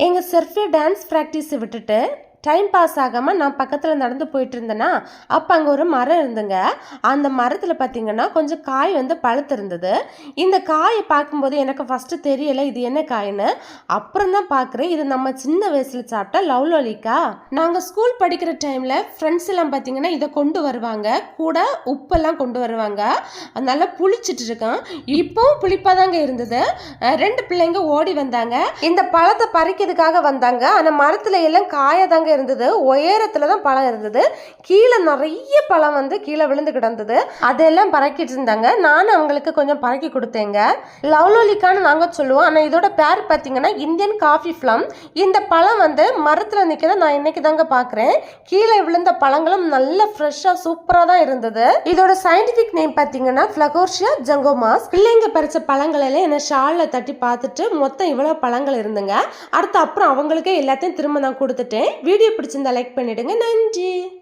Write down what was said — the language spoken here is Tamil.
எங்கள் செர்ஃபே டான்ஸ் ப்ராக்டிஸை விட்டுட்டு டைம் பாஸ் ஆகாமல் நான் பக்கத்தில் நடந்து போயிட்டு இருந்தேன்னா அப்போ அங்கே ஒரு மரம் இருந்துங்க. அந்த மரத்தில் பார்த்தீங்கன்னா கொஞ்சம் காய் வந்து பழுத்து இருந்தது இந்த காயை பார்க்கும்போது எனக்கு ஃபஸ்ட்டு தெரியலை இது என்ன காயின்னு. அப்புறம் தான் பார்க்குறேன் இது நம்ம சின்ன வயசில் சாப்பிட்ட லவ்லோலிக்கா. நாங்கள் ஸ்கூல் படிக்கிற டைமில் ஃப்ரெண்ட்ஸ் எல்லாம் பார்த்தீங்கன்னா இதை கொண்டு வருவாங்க. கூட உப்பெல்லாம் கொண்டு வருவாங்க. நல்லா புளிச்சிட்டு இருக்கேன். இப்போவும் புளிப்பாக தாங்க இருந்தது. ரெண்டு பிள்ளைங்க ஓடி வந்தாங்க. இந்த பழத்தை பறிக்கிறதுக்காக வந்தாங்க. ஆனால் மரத்துல எல்லாம் காயை தாங்க இருந்தது. உயரத்துல தான் பழம் இருந்தது. கீழே நிறைய பழம் வந்து கீழே விழுந்து கிடந்தது. அதெல்லாம் பறக்கிட்டு இருந்தாங்க. நானும் அவங்களுக்கு கொஞ்சம் பறக்கி கொடுத்தேங்க. லவ்லோலிக்கான்னு நாங்கள் சொல்லுவோம். ஆனால் இதோட பேர் பார்த்தீங்கன்னா இந்தியன் காஃபி ஃப்ளம். இந்த பழம் வந்து மரத்தில் நிற்கிறத நான் இன்னைக்கு தாங்க பார்க்குறேன் கீழே விழுந்த பழங்களும் நல்ல ஃப்ரெஷ்ஷாக சூப்பராக தான் இருந்தது. இதோட சயின்டிஃபிக் நேம் பார்த்தீங்கன்னா ஃப்ளகோர்ஷியா ஜங்கோமாஸ் பிள்ளைங்க பறிச்ச பழங்கள் எல்லாம் என்ன ஷாலில் தட்டி பார்த்துட்டு மொத்தம் இவ்வளோ பழங்கள் இருந்துங்க. அடுத்து அப்புறம் அவங்களுக்கே எல்லாத்தையும் திரும்ப நான் கொடுத்துட்டேன். வீடியோ பிடிச்சிருந்தா லைக் பண்ணிடுங்க. நன்றி.